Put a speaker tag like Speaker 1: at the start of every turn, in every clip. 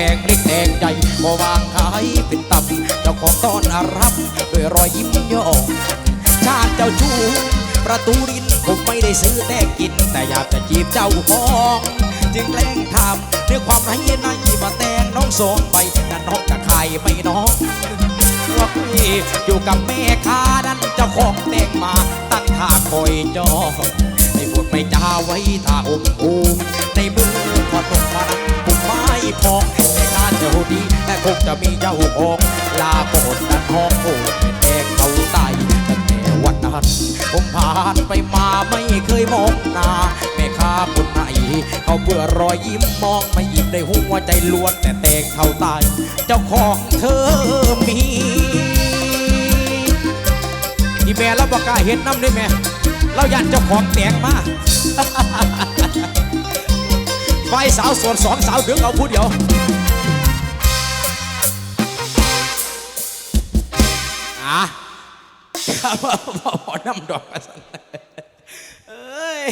Speaker 1: แดงเล็กแดงใหญ่ก็วางขายเป็นตับ เจ้าของต้อนรับด้วยรอยยิ้มย่องชาติเจ้าชู้ประตูดินผมไม่ได้ซื้อแต่กิน แต่อยากจะจีบเจ้าของ จึงแกล้งทำด้วยความไหนในมาแต่งน้องสองใบแต่น้องจะขายไม่น้องว่าพี่อยู่กับแม่ค้านั้นเจ้าของแต่งมาตั้งท่าคอยจอไม่พูดไม่จาไว้ท่าอมอูมในมือพอตกมานั้นปุ่ม ไม้พองในงานเจ้าดีแต่คงจะมีเจ้าของลาโปดนั้นห้องโอ้เป็นแดงเขาใต้ตั้งแต่วันนั้นผมผ่านไปมาไม่เคยมองหน้าแม่ค้าคนไหนเขาเบื่อรอยยิ้มมองไม่ยิ้มได้หัวใจล้วนแต่แตงเขาตายเจ้าของเธอมีอีแม่เราบอกกาเห็นน้ำด้แม่เรายันเจ้าของแตงมา ไฟสาวโสวนสองสาวถึงเอาผู้เดียวอะครับพอน้ำดอกกันสั่นเอ้ย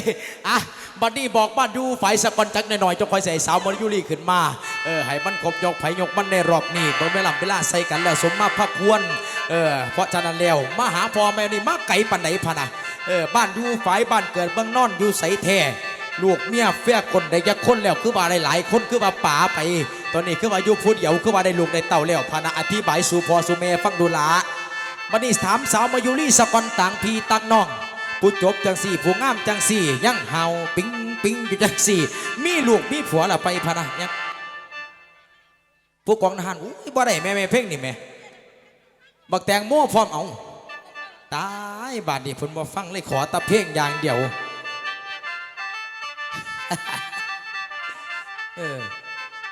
Speaker 1: อะบัดนี้บอกบ้านดูไฟสะกอนจักหน่อยๆจะคอยใส่สาวมรยุรีขึ้นมาเออให้มันครบยกไผยกมันในรอบนี้เบิ่งเวลาเวลาใส่กันแล้วสมมาพักควรเออเพราะฉะนั้นแล้วมาหาพ่อแม่นี่มาไก่ปันไหนพะนะเออบ้านอยู่ฝ่ายบ้านเกิดเบื้องนอนอยู่ใสแท้ ลูกเมียเฟียคนได้ยักคนแล้วคือว่าหลายๆคนคือว่าป๋าไป ตอนนี้คือว่ายู่พูดเดี่ยวคือว่าได้ลูกได้เต่าแล้วพานะอธิบายสู่พอสูเมฟังดูละบันนี้ถามสาวมายุรีสกอนต่างพีตักน้องผู้จบจังสี่ผู้งามจังสี่ยังเฮาปิ๊งปิ๊งอยู่จังสี่ มีลูกมีผัวละไปพะนะยังผู้กองทหารอุ้ยบ่ได้แม่แม่เพ่งนี่แม่บักแตงโม่พร้อมเอาตายบาดนี้เพิ่นบ่ฟังเลยขอตะเพ่งอย่างเดียว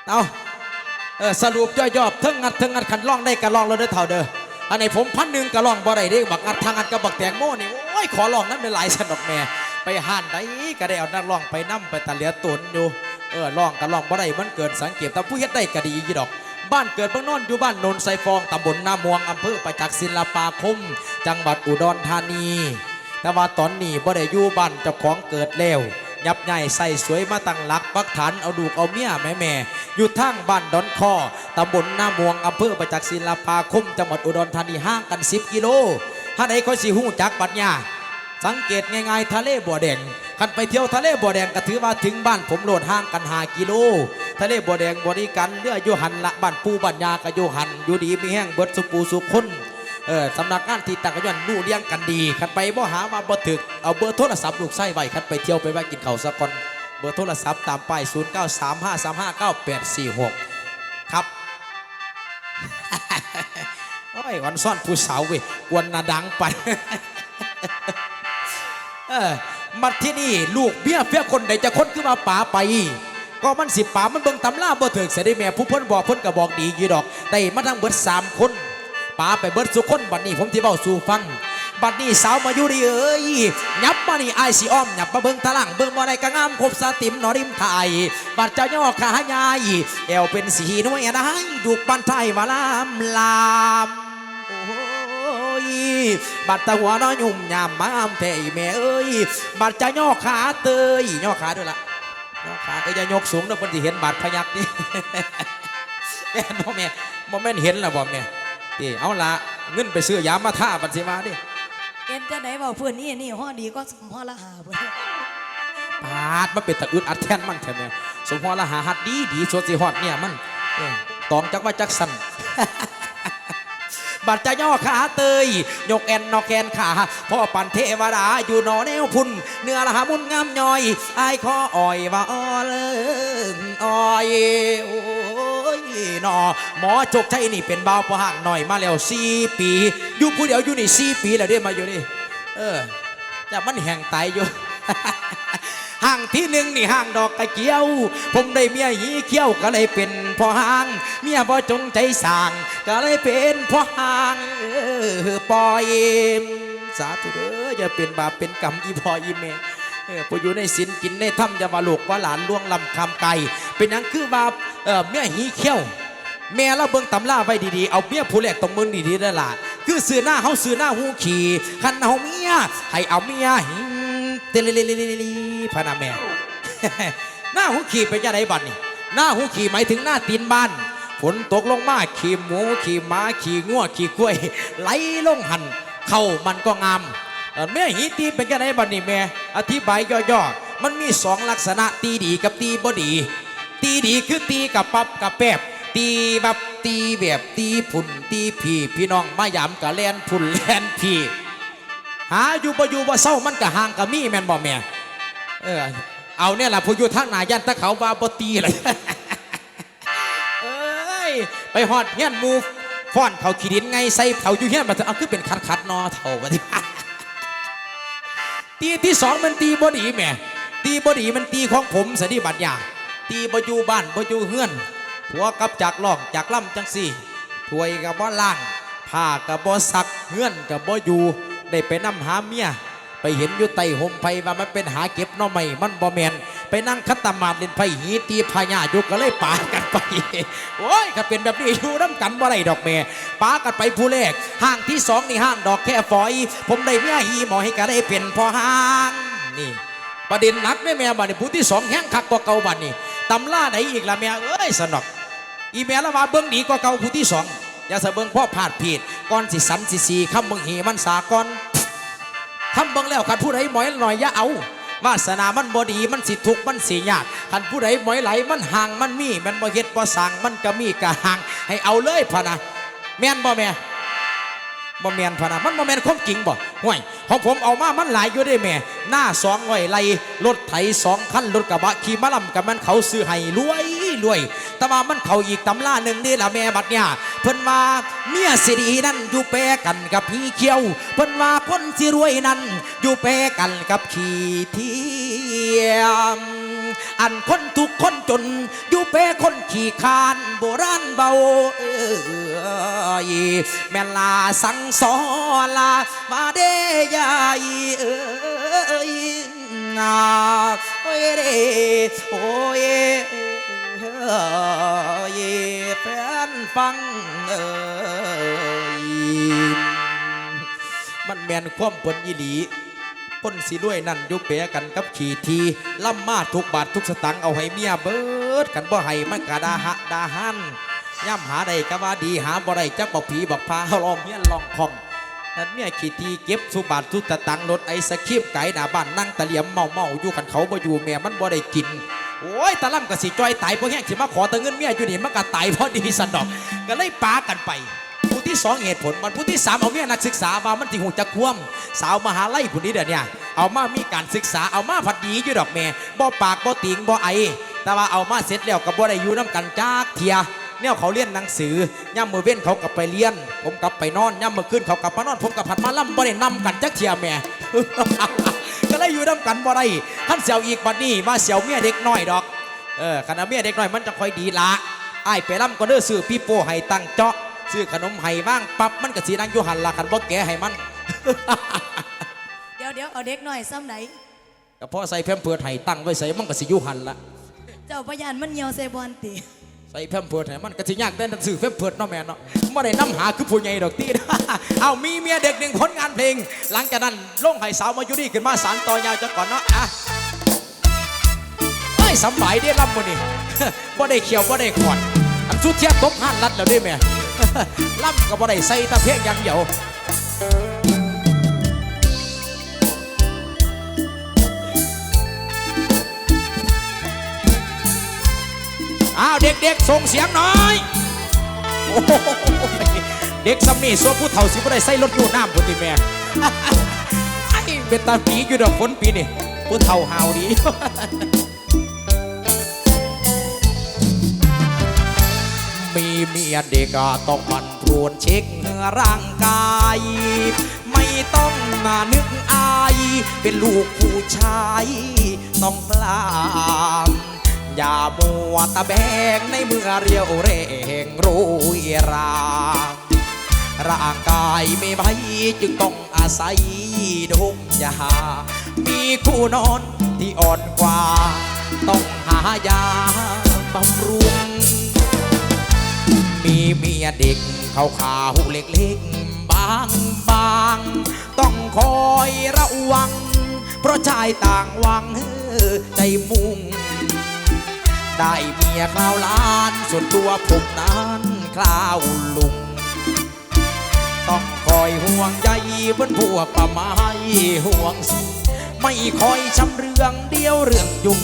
Speaker 1: เอาเออสรุปย่อๆทั้งงัดทั้งงัดขันล่องได้กะล่องแล้วเด้อเท่าเด้ออันนี้ผมพันหนึ่งกะล่องบ่ได้เด้บักงัดทางงัดกับบักแตงโมนี่โอ้ยขอลองนั้นเป็นหลายสนดอกแม่ไปห่านได้ก็ได้เอานักล่องไปนํไปตะเหลียตนอยู่เออล่องกะล่องบ่ได้มันเกินสังเกตแต่ผู้เฮ็ดได้ก็ดีอยู่ดอก บ้านเกิดเบ้างนอนอยู่บ้านโนนไซฟองตำบลนาม่วงอำเภอประจักษ์ศิลปาคม จังหวัดอุดรธานี แต่ว่าตอนนี้บ่ได้อยู่บ้านเจ้าของเกิดแล้ว ยับใหญ่ใส่สวยมาตั้งหลักปักฐานเอาดูกเอาเมียแม่แม่อยู่ทางบ้านดอนคอตำบลนาม่วงอำเภอประจักษ์ศิลปาคมจังหวัดอุดรธานีห่างกัน 10 กิโลถ้าไหนเขาสิหู้จักปัญญาสังเกตง่ายๆทะเลบัวแดงคันไปเที่ยวทะเลบัวแดงก็ถือว่าถึงบ้านผมโหลดห่างกันหากิโล ทะเลบัวแดงบริการเรือโยหันละบ้านปูบ้านยากะโยหันอยู่ดีมีแห้งเบิดสุปูสุขคน เออสำนักงานที่ต่างกันยันลู่เลี้ยงกันดีคันไปบ่หามาบ่ถึกเอาเบอร์โทรศัพท์ลูกไส้ไว้คันไปเที่ยวไปแวะกินข้าวสักก่อนเบอร์โทรศัพท์ตามป้าย0 9 3 5 3 5 9 8 4 6 ครับโอ้ยวันซ่อนผู้สาวเว้ยกวนนาดังไปเออมาที่นี่ลูกเมียเฟี้ยคนใดจะค้นขึ้นมาป่าไปก็มันสิป่ามันเบิ่งตำล่าบ่ถึกเสียได้แม่ผู้เพ้นบอกเพ้นก็บอกดีอยู่ดอกได้มาทั้งเบิดสามคน ปาไปเบิดสุคนบัดนี้ผมที่เบ้าสู่ฟัง บัดนี้สาวมาอยู่ดีเอ้ยยับมานี่ไอายสิอ้อมยับมาเบิ่งตะลังเบิ่งบ่ได้ก็งามครบสติมนอริมไทยบัดเจ้าย่อขาใหญ่แอวเป็นสีน้อยนะดูกปันไทยมาลามลามโอ้ยบัดตะหัวน้อยยุ่มยามมามเทแม่เอ้ยบัดจะย่อขาเตยย่อขาด้วยล่ะย่อขาเอ้ยย่ายกสูงนะคนที่เห็นบาดพยักนี่แม่นบ่แม่บ่แม่นเห็นล่ะบ่แม่ นี่เอาละเงินไปซื้อยามาท่าบัดสิมาดิ
Speaker 2: เอ็นจะไหนบอกเพื่อนนี่นี่ห่อดีก็สมห่อละหาเพื่อน
Speaker 1: ปาดมันเป็นตะอึดอัดแทนมันใช่ไหมสมพรละหาหัดดีดีสวดสิฮอดเนี่ยมันเออตองจักว่าจักสันบัดจะย่อขาเตย ยกแอนนอกแกนขาพ่อปันเทวดาอยู่หนอแนวพุ่น เนื้อละหามุนงามย่อยอายคออ่อยว่าอ้อเลิงอ้อยโอ้ยห นอหมอจกชัยนี่เป็นบ่าวพอห่างหน่อยมาแล้วสี่ปีอยู่ผู้เดียวอยู่นี่สี่ปีแล้วเด้มาอยู่นี่เออแต่มันแห่งตายอยู่ห่างที่หนึ่งนี่ห่างดอกกระเจียว ผมได้เมียหีเขี้ยวก็เลยเป็นพ่อห่าง เมียบ่จงใจสร้างก็เลยเป็นพ่อห่างเออปอยสาธุเด้ออย่าเป็นบาปเป็นกรรมอีพ่ออีแม่เออพออยู่ในศีลกินในถ้ำจะมาลูกว่าหลานล่วงลำคำไก่ เป็นหยังคือว่าเออเมียหีเขี้ยว แม่เราเบิ่งตำราไว้ดีๆ เอาเมียผู้แรกตรงมึงดีๆได้อล่ะคือซื้อหน้าเฮาซื้อหน้าหูขี่คันเฮาเมียให้เอาเมียหิงเตลิลิลิลิลิพะนาแม่ หน้าหูขี่ไปจะไหนบัดนี่หน้าหูขี่หมายถึงหน้าตีนบ้านฝนตกลงมาขี่หมูขี่ม้าขี่งัวขี่กล้วย ไหลลงหันเข้ามันก็งามเอ่อแม่หีตีเป็นกันไงบัดนี้แม่อธิบายย่อๆมันมีสองลักษณะตีดีกับตีบ่ดี ตีดีคือตีกับปับกับแปบตีแบบตีแบบตีผุ่นตีพี่พี่น้องมายามกะแลนผุ่นแลนพี่หาอยู่บ่อยู่บ่เศร้ามันก็ห่างกับมีแม่นบ่แม่เออเอาเนี่ยล่ะผู้อยู่ทางหนายันตะเขาว่าบ่ตีเลยเอ้ยไปหอดเฮียนมูฟ้อนเขาขีดินไงใส่เขาอยู่เฮียนมาเอาคือเป็นคัดคัดนอเท่าบัดนี้ตีที่สองมันตีบดีแม่ตีบดีมันตีของผมสดิบัตยา ตีบอยู่บ้านบอยู่เฮือนหัวกับจากล่องจากล่ำจังสี่ถวยกับบ่ล่างผ้ากับบ่ซักเฮือนกับบ่อยู่ได้ไปนำหาเมียไปเห็นอยู่ไต่ห่มไผว่ามันเป็นหาเก็บน่อไม่มันบ่แมนไปนั่งคัตตามาดเล่นไผหีตีพญายุกก็เลยปากันไปโอ้ยก็เป็นแบบนี้อยู่น้ำกันบ่ได้ดอกแม่ปากันไปผู้แรกห้างที่สองนี่ห้างดอกแค่ฝอย ผมได้เมียหีหมอให้ก็ได้เป็นพอห้างนี่ประเด็นหนักแม่แม่บัดนี้ผู้ที่สองแห้งคักกว่าเก่าบัดนี้ ตำล่าไหนอีกล่ะแม่เอ้ยสนอกอีแม่ละว่าเบิ้องดีกว่าเก่าผู้ที่สองอย่าเสเบิ้งพ่อพลาดผิดก่อนสิสันสิสีคำเบิ้งหีมันสากอนทำเบิ่งแล้วคันผู้ใดหมอยหน่อยอย่าเอาวาสนามันบ่ดีมันสิทุกมันสิยากคันผู้ใดหมอยไหลมันห่างมันมีมันบ่เฮ็ดบ่สั่งมันก็มีกะห่างให้เอาเลยพะนะแม่นบ่แม่ บ่แมนพนะมันบ่แมนความจริงบ่ห่วยของผมเอามามันหลายอยู่ได้แม่ หน้าสองร้อยไล่รถไถสองคันรถกระบะขี่มาลำกับมันเขาซื้อให้รวยรวยแต่ว่ามันเขาอีกตำล่าหนึ่งนี่ละแม่บัดเนี่ยเพิ่นว่าเมียสิดีนั่นอยู่แปรกันกับพี่เขียว เพิ่นว่าคนสิรวยนั่นอยู่แปรกันกับขี่เทียม อันคนทุกคนจน อยู่แปรคนขี่คานโบราณเบาเอยแม่ลาสังสอลามาเดยายเอ้ยนาโอ้ยเดโอ้ยเอยแฟนฟังเอยมันแมนความปนอีหลี คนสิด้วยนั่นยุเปะกันกับขี่ทีล่ำมาทุกบาททุกสตังเอาให้เมียเบิดกันบ่ให้มันกะดาหะดาหันย่ำหาได้ก็ว่าดีหาบ่ได้จักบอกผีบอกพาเฮาลองเฮียนลองคองนั่นเมียขี่ทีเก็บสุบาททุกสตังรถไอศครีมไก่หน้าบ้านนั่งตะเหลี่ยมเมาเมาอยู่กันเขาบ่อยู่แม่มันบ่ได้กินโอ้ยตะล่ำก็สิจอยตายเพราะแห้งสิมาขอต่เงินเมียอยู่นี่มันก็ตายเพราะดีสันดอก ก็เลยปากันไป ที่สองเหตุผลมันผู้ที่สามเอาเมียนักศึกษามามันติหูจะคว่ำสาวมหาลัยผู้นี้เดี๋ยวเนี่ยเอามามีการศึกษาเอามาผัดดีอยู่ดอกแม่บ่ปากบ่ติงบ่ไอแต่ว่าเอามาเสร็จแล้วก็บ่ได้อยู่น้ำกันจากเทียเนี่ยเขาเรียนหนังสือย่ำมือเว้นเขากลับไปเรียน ผมกลับไปนอนย่ำมือขึ้นเขากลับมานอน ผมกับผัดมาล่ำบ่ได้นำกันจักเทียแม่ก็เลยอยู่น้ำกันบ่ได้ขั้นเสียวอีกบัดนี้มาเสียวเมียเด็กน้อยดอกเออขณะเมียเด็กน้อยมันจะค่อยดีละไอ้ไปล่ำก็เด้อซื้อปีโป้ให้ตั้งเจาะ ซื้อขนมให้บ้างปั๊บมันก็สีนั่งอยู่หันละคันบ่แกให้มัน
Speaker 2: เดี๋ยวเดี๋ยวเอาเด็กหน่อยซ้ำไหน
Speaker 1: ก็พอใส่แพมเพิร์ดให้ตั้งไว้ใส่มันก็สิอยู่หันละ
Speaker 2: เจ้าพยานมันเหี่ยวใส่บอลติ
Speaker 1: ใส่แพมเพิร์ดให้มันก็สิยากได้หนังสือแพมเพิร์ดเนาะแม่เนาะไม่ได้น้ำหาคือผู้ใหญ่ดอกตีเอามีเมียเด็กหนึ่งผลงานเพลง หลังจากนั้นลงให้สาวมาอยู่นี่ขึ้นมาสารต่อยาวจะก่อนเนาะอะไอ้ยสำบายได้ลำมือนี่บ่ได้เขียวบ่ได้ขอดอันสุดเทียบตบหันรัดแล้วได้แม่ ล่ำก็บ่ได้ใส่ตะเพียงอย่างเดียวอ้าวเด็กๆส่งเสียงหน่อยเด็กสำนีส่วนผู้เฒ่าสิบ่ได้ใส่รถอยู่น้ำพุ่นติแม่ไอ้เป็นตาปีอยู่ดอกฝนปีนี่ผู้เฒ่าหาวดี มีเมียเด็กก็ต้องมันตรวจเช็คร่างกาย ไม่ต้องมานึกอาย เป็นลูกผู้ชาย ต้องกล้ามอย่ามัวตะแบงในเมื่อเรียวแรงโรยรางร่างกายไม่ไหวจึงต้องอาศัยดุงยา มีคู่นอนที่อ่อนกว่า ต้องหายาบำรุง มีเมียเด็กเขาขาวเล็กๆ บางบางต้องคอยระวัง เพราะชายต่างวังใจมุ่ง ได้เมียคราวล้าน ส่วนตัวผมนั้นคราวลุง ต้องคอยห่วงใยบนพวกป่าไม้ห่วงสิไม่คอยช้ำเรื่องเดียวเรื่องยุ่ง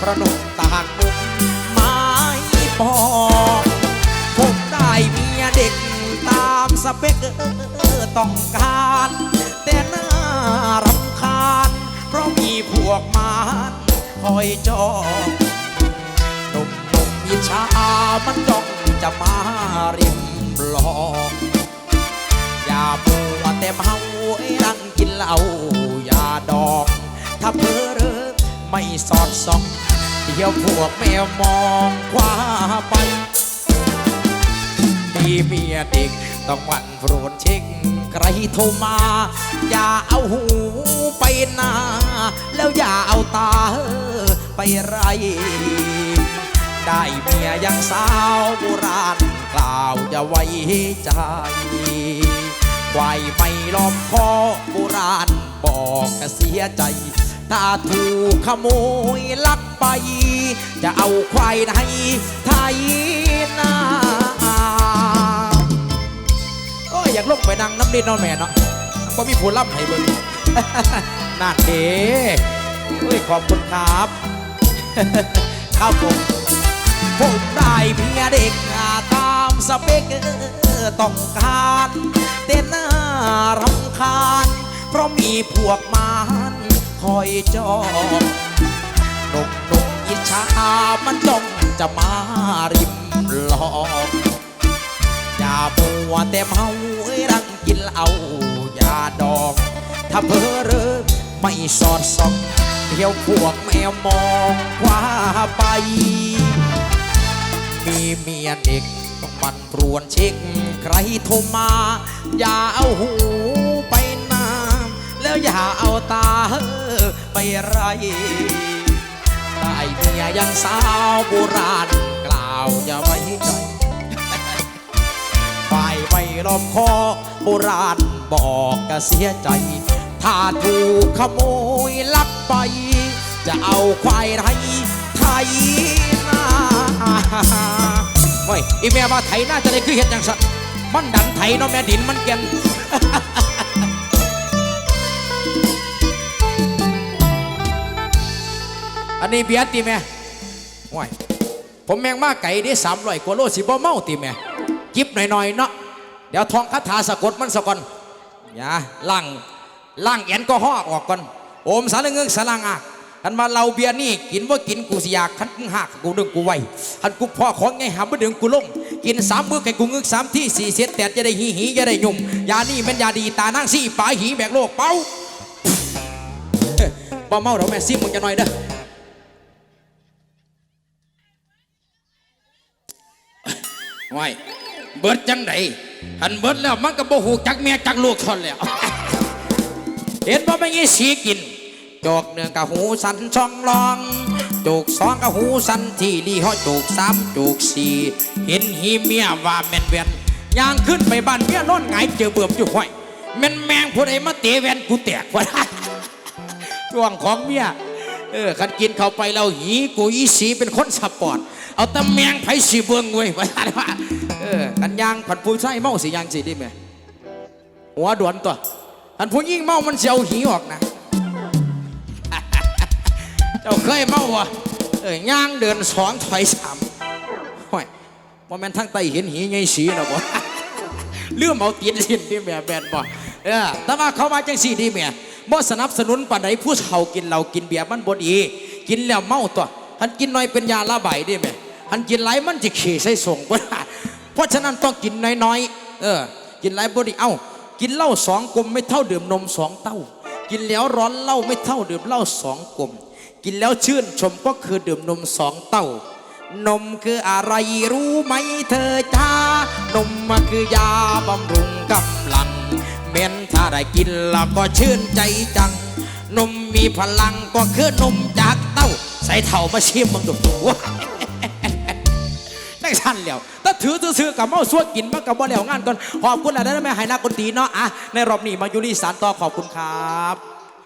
Speaker 1: ประนมต่างมุมไม้ปอง สเปคเออต้องการ แต่น่ารำคาญ เพราะมีพวกมารคอยจองหนุ่มหนุ่มๆอิจฉามันจ้องจะมาริมลองอย่ามัวแต่เมาไอ้รังกินเหล้าอย่าดอง ถ้าเพ้อเรอไม่สอดส่อง เดี๋ยวพวกแมวมองคว้าไปมีเมียเด็ก ต้องวันโปรนเช็คใครโทรมา อย่าเอาหูไปนา แล้วอย่าเอาตาไปไร ได้เมียยังสาวโบราณกล่าวอย่าไว้ใจควายไม่ล้อมคอโบราณบอกกเสียใจ ถ้าถูกขโมยลักไป จะเอาควายไหนไทยนา นั่งน้ำดินนอนแม่เนาะก็มีผู้ล่ำให้เบิ่งนั่นเด้เฮ้ยขอบคุณครับ ครับผมผมได้เมียเด็กตามสเปคเออต้องการแต่น่ารำคาญ เพราะมีพวกมารคอยจองนุ่มหนุ่มๆอิจฉามันจ้องจะมาริมลอง มัวแต่เมาเอ้ยรังกินเหล้ายาดองถ้าเพอเรอไม่สอดส่องเดี๋ยวพวกแมวมองคว้าไป มีเมียเด็กต้องมันปรวนเช็คใครโทรมา อย่าเอาหูไปน้าแล้วอย่าเอาตาไปไรได้เมียยังสาวโบราณกล่าวอย่าไว้ใจ รอบคอโบราณบอกก็เสียใจ ถ้าถูกขโมยลักไป จะเอาควายไรไทยนาเฮ้ยอีเมียมาไถน่าจะได้คือเห็ดอย่างสัตว์มันดันไถเนาะแม่ดินมันเก่นอันนี้เบียร์ตีแม่ว้ายผมแมงมาไก่ได้สามร้อยกว่าโลสิบ่เมาตีแม่จิบหน่อยๆเนาะ ดี๋ยวท่องคาถาสะกดมันสะก่อนอย่าล่างล่างแอนก็ห่อออกก่อน โอมสารเงือกสารางอากคันมาเราเบียร์นี่กินว่ากินกูสิอยากคันมึงหักกูดึงกูไว้คันกูพ่อของไงหาบ่ดึงกูลงกินสามมื้อไก่กูงึกสามที่สี่เสียแต่จะได้หีหีจะได้ยุ่มยานี่เป็นยาดีตานั่งซี่ปลาหีแบกโลกเป้าเอ้ยบ่เมาเดี๋ยวแม่ซิมมึงจะหน่อยเด้อไว้เบิดจังได หันเบิดแล้วมันก็บ่หูจักเมียจักลูกทอนแล้ว เห็นบ่าไม่งี้สีกิน จอกหนึ่งกับหูสันช่องลองจูกสองกับหูสันที่ดีห้อจูกสามจูกสี่เห็นหีเมียว่าแมนเวียนย่างขึ้นไปบ้านเมียนอนหงเจอเบื่อมอยู่ห้อยแมนแมงผู้ใดมาเตะแวนกูแตกวะช่วงของเมียเออคันกินเข้าไปเราหีกูอีสีเป็นคนสปอร์ต เอาตะแมงไผสีเบิงเว้ยว่าซั่นว่าเออกันยางผันผู้ใช้เมาสิยางสิได้ไหมหัวดวนตัวอันผู้ยิ่งเมามันเสียวหีออกนะเจ้าเคยเมาวะเออย่างเดินสองถอยสามห้อยว่าแม่นทั้งไตเห็นหีไงสีนะบ่เรื่องเอาตีนสินที่แม่แบนบ่เออแต่ว่าเขามาจังสี่ดีแม่บ่สนับสนุนปานใดผู้เฒ่ากินเหล้ากินเบียร์มันบ่ดี กินแล้วเมาตัวหันกินน้อยเป็นยาละบายได้แม่ันกินหลมันจะขี่ใส่ส่งบ่ได้เพราะฉะนั้นต้องกินน้อยๆเออ กินหลบ่ดีเอ้า กินเหล้าสองกลมไม่เท่าดื่มนมสองเต้า กินแล้วร้อนเหล้าไม่เท่าดื่มเหล้าสองกลม กินแล้วชื่นชมก็คือดื่มนมสองเต้านมคืออะไรรู้ไหมเธอจ้านมมันคือยาบำรุงกำลังเม้นถ้าได้กินแล้วก็ชื่นใจจัง นมมีพลังก็คือนมจากเต้า ใส่เท่ามาชิมมึงดูว้า ได้สั้นแล้วถ้าถือซื้อกับเมาซัวกินมากับบ่แล้วงานก่อนขอบคุณหลายได้ไหมให้นักดนตรีเนาะอะในรอบนี้มายุรีสารต่อขอบคุณครับ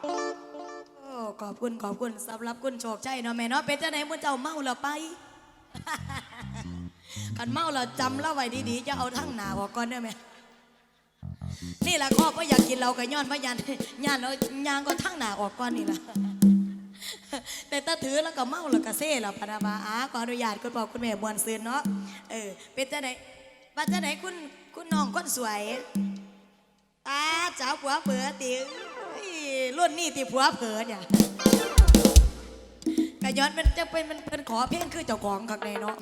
Speaker 2: โอ้ขอบคุณขอบคุณสำหรับคุณโชคชัยเนาะแม่เนาะเป็นจังไหนมุ่นเจ้าเมาแล้วไปกันเมาแล้วจำแล้วไว้ดีๆจะเอาทั้งหนาออกก่อนได้ไหมนี่แหละข้อก็อยากกินเราก็ย้อนว่ายันยันเอายางก็ทั้งหนาออกก่อนนี่แหละ แต่ถ้าถือแล้วก็เมาแล้วก็เซ่แล้วพนาบาอาขออนุญาตคุณพ่อคุณแม่บวนซืนเนาะเออเป็นจะไหนว่าจะไหนคุณคุณน้องคนสวยตาเจ้าผัวเผลอติวรุ่นนี่ติผัวเผลอเนี่ยกะย้อนมันจะเป็นมันเป็นขอเพลงคือเจ้าของข้างในเนาะ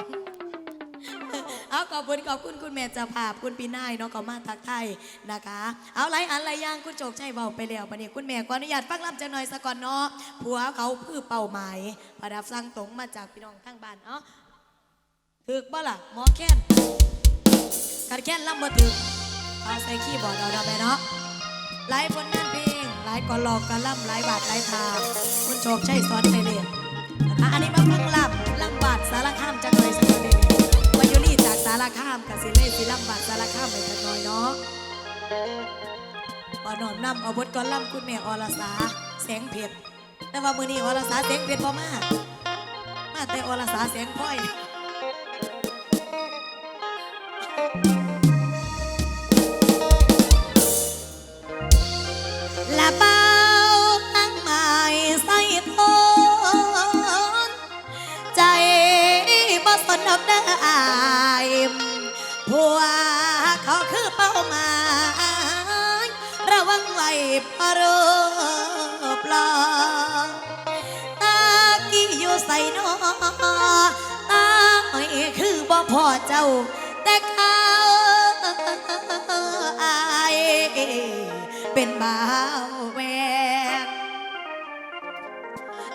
Speaker 2: เอาขอบคุณขอบคุณคุณแม่จ้าภาพคุณปีนายเนาะก็มาทักทายนะคะ เอาไรอันไรย่างคุณโจกชัยเบาไปแล้วปะเนี่ยคุณแม่ขออนุญาตฟังลำจังหน่อยสะก่อนเนาะผัวเขาคือเป้าหมายประดับสั่งตรงมาจากพี่น้องทั้งบ้านเนาะถึกบ่ล่ะหมอแค้นการแค้นลำบ่ถึกเอาใส่คีย์บอร์ดเอาดาไปเนาะหลายผลงานเพลงหลายกอลอกกะล่ำหลายบาทหลายทางคุณโชคใช้สอนไปเรียนะคะอันนี้มาฟัง นอมนำเอาบทกอล่ำคุณแม่อรสาแสงเพชรแต่ว่ามือนี้อรสาแสงเพชรพอมามาแต่อรสาแสงพ้อยละเบาตั้งหมายใส่ทนใจบ่สนดอกเด้ออายผัวเขาคือเป้าหมาย งไว้พะโรปลอตากี้อยู่ใส่นอตาหอยคือบ่พอเจ้า แต่เขาอายเป็นบ่าวแหวน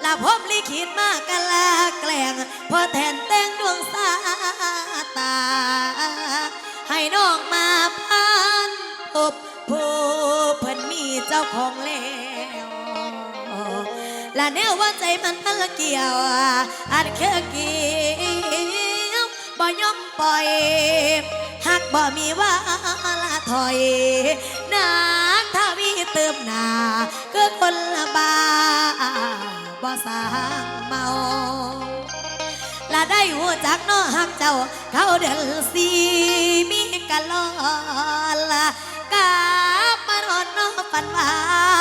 Speaker 2: ลาพบลิขิตมากกะลาแกล้งพอแทนแต่งดวงสาตา ให้น้องมาพันพบผู้เพิ่นมีเจ้า ของแล้วและแนวว่าใจมันตะละเกี่ยวอันเคอเกี่ยวบ่ยอมปล่อยหักบ่มีว่าละถอยนักถ้าวีเติมหนาก็คนละบาบ่สางเมาละได้หัวจากน้อหักเจ้า เขาเดินสีมีกันลอละกาบมา ฝันหวา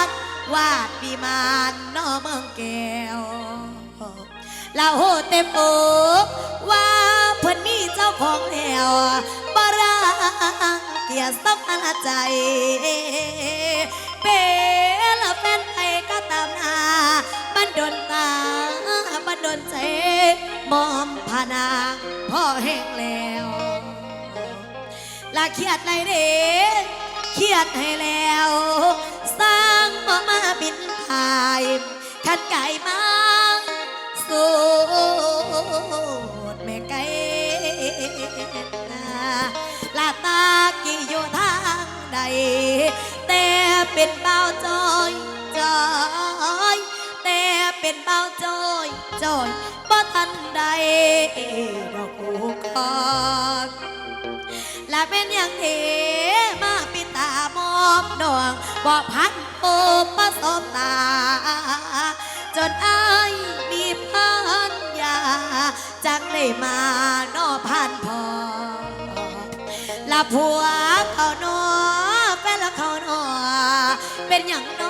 Speaker 2: นวาดปีมานนอเมืองแก้วเราโหเต็มอกว่าเพิ่นมีเจ้าของแล้วบารังเกียรติสัมพันใจ เป็นละแฟนไทยก็ตามหนาบันดนตาบันดนใจมอมพานางพ่อแห้งแล้วลาเครียดไรเด้ เครียดให้แล้ว สร้างมามาบินถ่ายขันไก่มาสูดแม่ไก่ลาตากี่อยู่ทางใด แต่เป็นเบาจอยจอยแต่เป็นเบาจอยจอยบ่ทันใดดอกกูกอดและเป็นอย่างเทมาปิามอบดวงบ่พันโอประสบตา จนอายมีพันยาจังได้มานอพันพอละผัวเขานอแฟนละเขานอเป็นอย่างนอ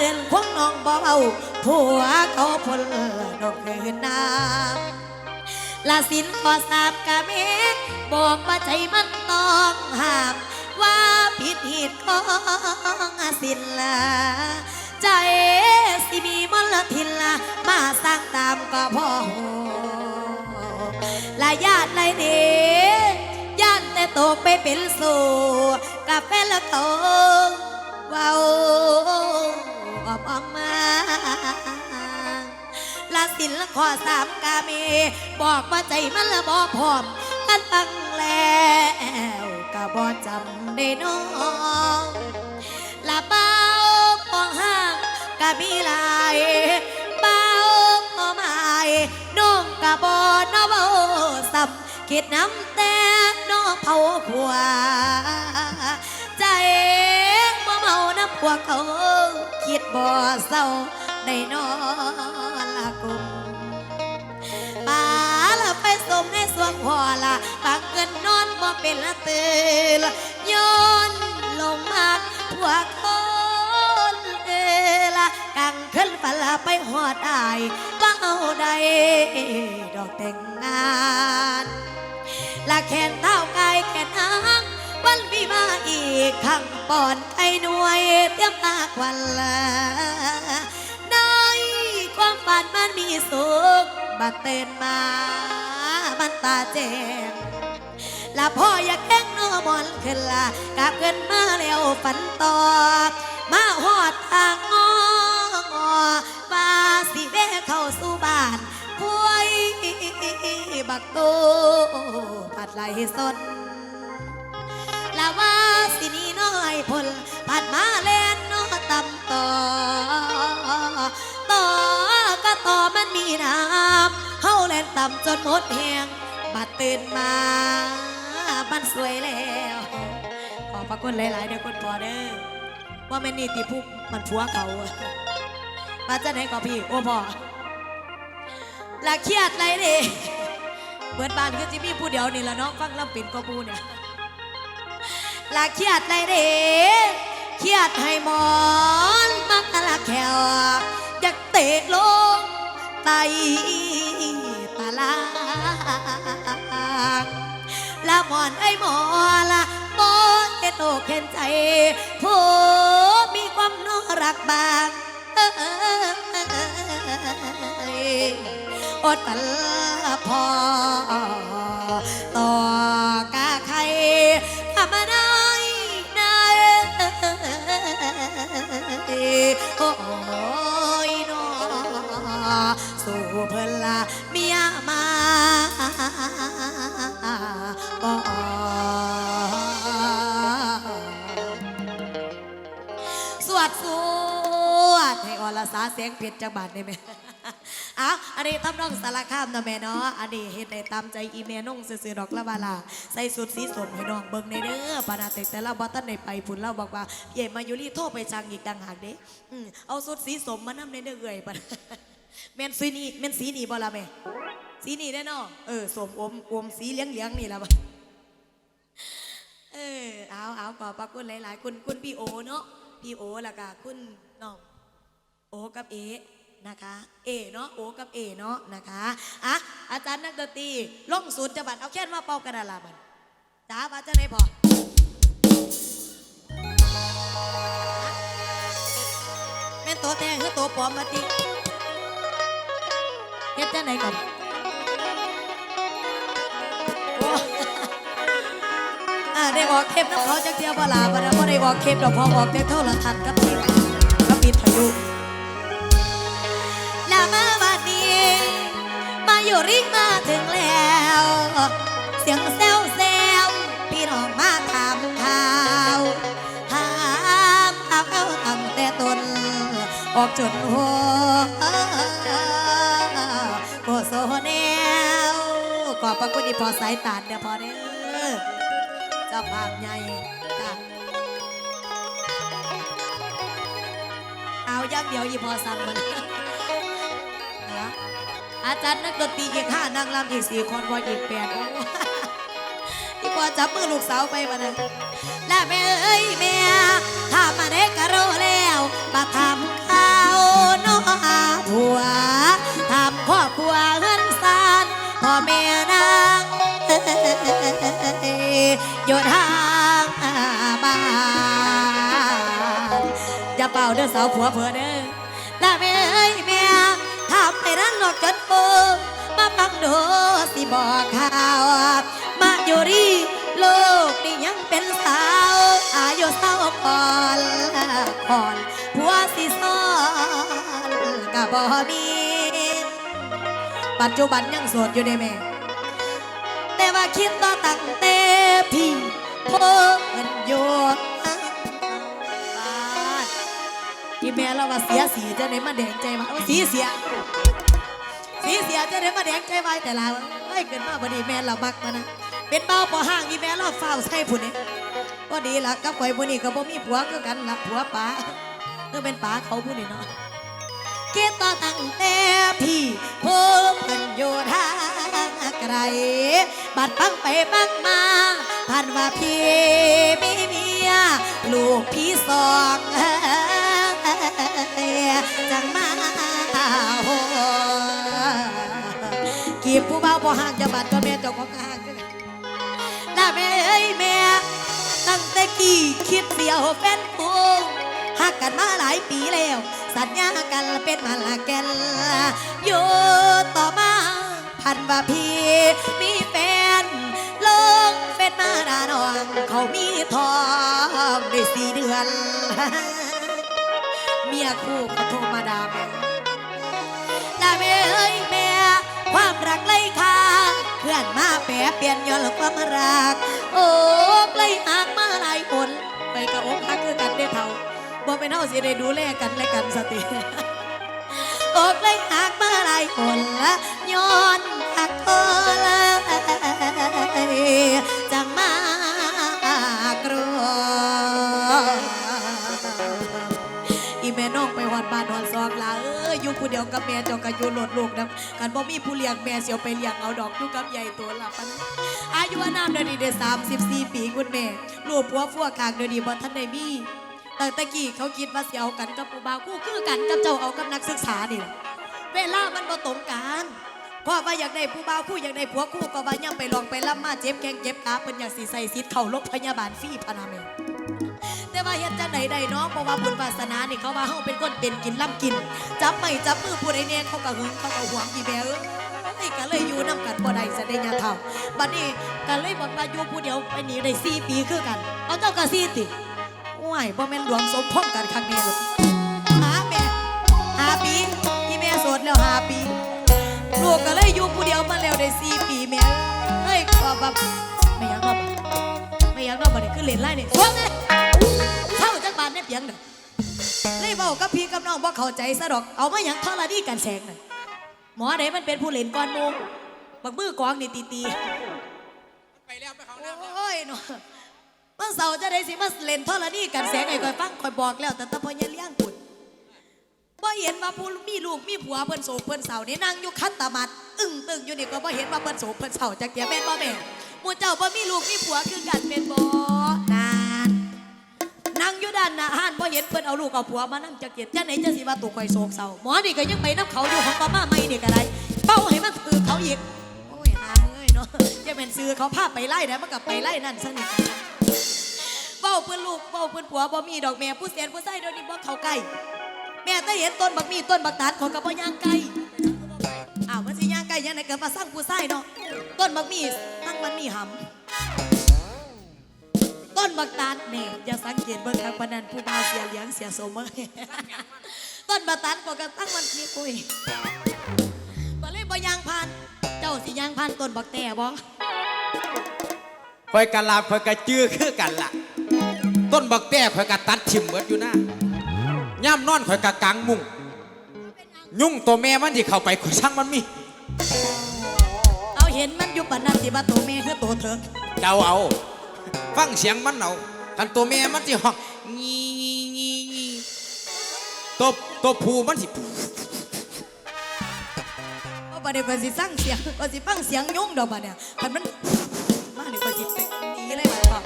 Speaker 2: เดินควงน้องบ่เอาผัวเขาพลนกคืนน้ำลาสินขอสาบกะเมบอกว่าใจมันต้องห้าม ว่าผิดเหตุของสินละใจสิมีมลทินละมาสร้างตามก็พอโหลาญาติไรเดย่านแต่ตกไปเป็นสู่กับแฟนละเขาเว้า อบออมมาลาสินละขอสามกาเมบอกว่าใจมันละบอพร้อมกันตั้งแล้วก็บอจำได้น้องละเป้าพองห้างกะมีลายเป้าพอหมายน้องกะบอนอเบาซ้ำคิดน้ำเขาขวาใจ น้ำพวกเขาคิดบ่เศร้าในนอนละกุมป่าละไปสมในสวงพอละปากเงินนอนบ่เป็นละตื่นละย้อนลงมากพวกคนเอละกังขึ้นฝละไปหอดอายว่าเอาใดดอกแต่งงานละแขนเท้าไกลแขนหาง วันมีมาอีกข้งปอนไอ้หน่วยเตรียมมากวันละในความฝันมันมีสุขบัดเตือนมามันตาแจ้งละพ่ออยากแข้งนอมอนขึ้นละกลับขึ้นมาแล้วฝันต่อมาหอดทางงองอมาสิแวเข้าสู่บ้านคุยบักโตผัดไหลสน ละว่าสินีน้อยพลผัดมาเล่นน้อตำต่อต่อก็ต่อมันมีน้ำเฮาเล่นต่ำจนหมดแหงบัดตื่นมามันสวยแล้ว ขอบพระคุณหลาย ๆ เด้อคุณพ่อเด้อว่าแม่นี่ตีผู้มันผัวเขามาจะไหนก็พี่ โอ้พ่อละเครียดไรเด้เบิดบานก็จะมีผู้เดียวนี่ละเนาะฟังลำปิ่นก็ปูเนี่ย ละเครียดไรเด้เครียดให้หมอนมักละแขวอยากเตะลงไตตาลางละหมอนไอหมอละบอเอโตเข็นใจผู้มีความน่ารักบางอดปันละพอต่อกา โอ้ยนอสู่เพิ่นละเมียมาบ่สวดสวดให้อรสาเสียงเพชรจังบาทได้ไหม อ้าวอันนี้ทำน้องสารคามนะแม่เนาะอันนี้เฮ็ดได้ตามใจอีเมนุ่งซื่อดอกละบาลาใส่สุดสีสมให้น้องเบิ่งในเด้อปานาเตกแต่ละบ่ทันได้ไปพุ่นเราบอกว่าเย่มายุรีโทรไปจังอีกดังหากเด้อเอาสุดสีสมมานำในเด้อเอ่ยปะแม่นสีนี้แม่นสีนี้บ่ละแม่สีนี้ได้อนเออสมอมอมสีเหลี้ยงนี่ละบ่เออเอาเอาขอบพระคุณหลายๆคุณคุณพี่โอเนาะพี่โอแล้วก็คุณน้องโอกับเอ นะคะเอเนาะโอกับเอเนาะนะคะอะอาจารย์นักดนตรีลงศูนย์จังหวัดเอาแค่นมาเป่ากระดาษลาบันจ้าว่าจะไหนพอแม่นตัวแทงคือตัวปลอมมาติเฮ็ดจังไหนก่อนโอ้อ่าได้ออกเทปน้ำเขาจักเที่ยวบลาบดาบ่ได้ออกเทปดอกพอออกแต่โทรทันกับทีกับวิทยุ ริกมาถึงแล้ว เสียงแซวแซวพี่น้องมาถามข่าวถามข่าวเขาตั้งแต่ต้นออกจนหัวโกโซแนวขอบพระคุณที่พอสายตาเดี๋ยวพอเด้อเจ้าภาพใหญ่จ้ะเอาอย่างเดียวอีพอสั่งมัน อาจารย์นักดนตรีอีกห้านางรำอีกสี่คนวอยอีกแปดโอ้อีพอจับมือลูกสาวไปมานะและแม่เอ้ยแม่ถ้ามาได้กะรู้แล้วมาทำข้าวน้อหาผัวทำครอบครัวเฮือนซานพ่อแม่นางอยู่ทางบ้านอย่าเป่าเด้อสาวผัวเผื่อเด้อ มาฟังดูสิบอกข่าวมาอยู่รีโลกนี่ยังเป็นสาว อายุเศร้าก่อนก่อนผัวสิซ้อนกับบ่มีปัจจุบันยังโสดอยู่ได้แม่แต่ว่าคิดต่อตั้งแต่พี่พบกันอยู่ที่แม่เราว่าเสียสีจะได้มาแดงใจมาว่าสีเสีย สีเสียจะได้มาแดงใจไว้แต่ละไอ้เกินมาบดีแม่เรามักมานะเป็นเบ้าปอห้างอีแม่รอบเฝ้าใส่ผู้นี้ก็ดีละกับข่อยผู้นี้ก็บ่มีผัวคือกันละผัวป๋าเออเป็นป๋าเขาผู้นี้เนาะคิดต่อตั้งแต่พี่พบเพิ่นอยู่ทางไกลบัดปังไปปังมาผ่านว่าพี่มีเมียลูกพี่สองจังมาโห กีบผู้เบาบ่ห่างจะบัดก็แม่เจ้าของห่างกันน่าแม่เอ้ยแม่ ตั้งแต่กี้คิดเสียวแฟนกูหักกันมาหลายปีแล้ว สัญญากันเป็นมาละแกนอยู่ต่อมาพันว่าพี่มีแฟนลงเฟซมาดานอง เขามีทองได้สี่เดือน เมียคู่ก็โทรมาดาแม่ด่าแม่เอ้ยแม่ ความรักไล่ค่าเพื่อนมาแปรเปลี่ยนย้อนความรัก โอ้ไล่หักมาหลายคนไปกับอกหักคือกันได้เท่าบ่เป็นเท่าสิได้ดูแลกันและกันสติอกเลยหักมาหลายคนละย้อนหักก็เลย ไปหอดบ้านหอดซอกลาเอ้ยอยู่ผู้เดียวกับแม่เจ้าก็อยู่หลดลูกนะกันบ่มีผู้เลี้ยงแม่เสียวไปเลี้ยงเอาดอกอยู่กับใหญ่ตัวละปันอายุอานามเดี๋ยวนี้ได้สามสิบสี่ปีคุณแม่ลูกผัวฟัวขางเดี๋ยวนี้บ่ทันได้มีแต่ตะกี้เขาคิดว่าสิเอากันกับผู้บ่าวคู่คือกันกับเจ้าเอากับนักศึกษานี่ล่ะเวลามันบ่ตรงกันเพราะว่าอยากได้ผู้บ่าวคู่อยากได้ผัวคู่ก็ว่ายังไปลองไปรับมาเจ็บแข้งเจ็บขาเพิ่นอย่ากสิใส่สิทธิ์เข้าโรงพยาบาลฟรีพนาแม่ แต่ว่าเฮ็ดจังไดได้เนาะเพราะว่าบุญวาสนานี่เขาว่าเฮาเป็นคนเป็นกินล่ำกิน จับไม่จับมือผู้ใดแน่เขาก็หึงเขาก็หวงอีแม่เอ้ยก็เลยอยู่นํกันบ่ได้ซะได้ยาเฒ่าบัดนี้ก็เลยบอกว่าอยู่ผู้เดียวไปหนีได้สี่ปีคือกันเอาเจ้าก็สี่ติว้ยบ่แม่นหลวงสมพงษ์กันครั้งนี้หรอกหาแม่หาปีที่แม่โสดแล้วหาปีลูกก็เลยอยู่ผู้เดียวมาแล้วได้สี่ปีแม่เอ้ยก็แบบไม่อยังนอกไม่อยังนอกบัดนี้คือเล่นไล่เนี่ยช่วงไงเท่าจักบาน ได้เพียงเด้อเลยเว้ากับพี่กับน้องบ่เข้าใจซะดอก เอามาหยังทรดีกันแสงน่ะหมอไหนมันเป็นผู้เล่นก่อนหมู่บักมือกองนี่ตีตี
Speaker 1: ไปแล้วไปเขาน้ำแล้ว
Speaker 2: โอ้ยเนาะมันเสาร์จะได้สิมาเล่นทรณีกันแสงไอ้คอยฟังคอยบอกแล้ว แต่ตะพอยังเลี้ยงกุดบ่เห็นว่าผู้มีลูกมีผัวเพิ่นโศกเพิ่นเสานี่นั่งอยู่คัตตามัด อึ้งตึงอยู่นี่ก็บ่เห็นว่าเพิ่นโศกเพิ่นเสาจักเดียแม่นบ่แม่หมู่เจ้าบ่มีลูกมีผัวคือกันเป็นบ่นานนั่ง อยู่ด้านหน้าห้านบ่เห็นเพิ่นเอาลูกเอาผัวมานั่งจักเกียจังไหนจะสิว่าตัวข่โศกเศร้าหมอนี่ก็ยังไปน้ำเขาอยู่ของป้ามาไม่นี่ก็ได้เป้าให้มันคือเขาอีกโอ้ยหาเอ้ยเนาะจะเป็นซื้อเขาพาไปไล่ได้มันก็ไปไล่นั่นซะนี่เบ้าเพื่อนลูกเบ้าเพื่อนผัวบ่มีดอกแม่ผู้เสียนผู้ใส่เดี๋ยวนี้บ่เขาใกล้แม่ได้เห็นต้นบักมีต้นบักตาดของกับบ่ย่างไกลอ้าวมันสิย่างไกลยังไงเกิดมาสร้างผู้ใส่เนาะต้นบักมีตั้งมันมีหำ นบักตาดแน่อย่าสังเกตเบิ่งครับปานนันผู้บ่าวเสียเหลียงเสียสมเอ้ยต้นบักตาดก็กระตั้งมันมีคุยบ่เลยบ่ย่างผ่านเจ้าสิย่างผ่านต้นบักแต่บ่
Speaker 1: คอยกะลาบคอยกะจื้อคือกันล่ะ ต้นบักแต้คอยกะตัดทิมเหมือนอยู่นะย่ำนอนคอยกะกังมุงยุ่งตัวแม่มันที่เข้าไปขอยช่างมันมี
Speaker 2: เอาเห็นมันอยู่ปานนั้นสิว่าตัวแม่คือตัวเถิง
Speaker 1: เดาเอา ฟังเสียงมันเอาคันตัวแม่มันที่ห้องงีงีงีตัวตัวผู้มันสิ
Speaker 2: เพราบัดนี้ก็สิสร้งเสียงก็สิฟังเสียงยุ่งดอกบัดเนี่ยคันมันมาเนี่ยก็สิหนีเลยบัดพ่อ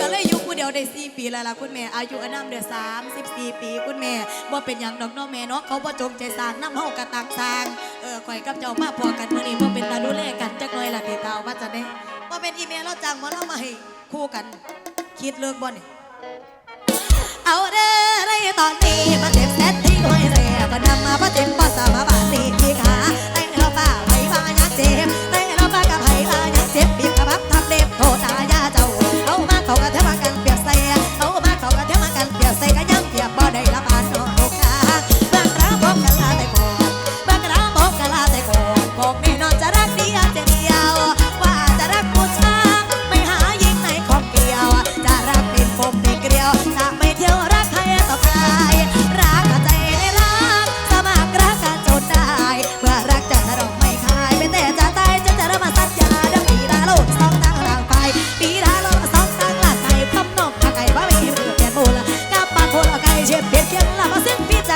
Speaker 2: ก็เลยอยู่ผู้เดียวได้4ปีแล้วล่ะคุณแม่อายุอนามเดือ34 ปีคุณแม่บ่เป็นหยังดอกเน้องแม่เนาะเขาบ่จงใจสร้างน้ำเฮากะต่างสร้างเออข่อยกับเจ้ามาพอกันมื้อนี้บ่เป็นตาดูแลกันจักหน่อยล่ะติเตาว่าจะได้บ่เป็นอีเมลเราจ้างหมาเรามาให้ คู่กัน คิดเลิกบ่นเอาเด้อไรตอนนี้มาเต็มเซตที่คอยเสียบันนำมาพระเต็มปอสามาบาสีที่ค่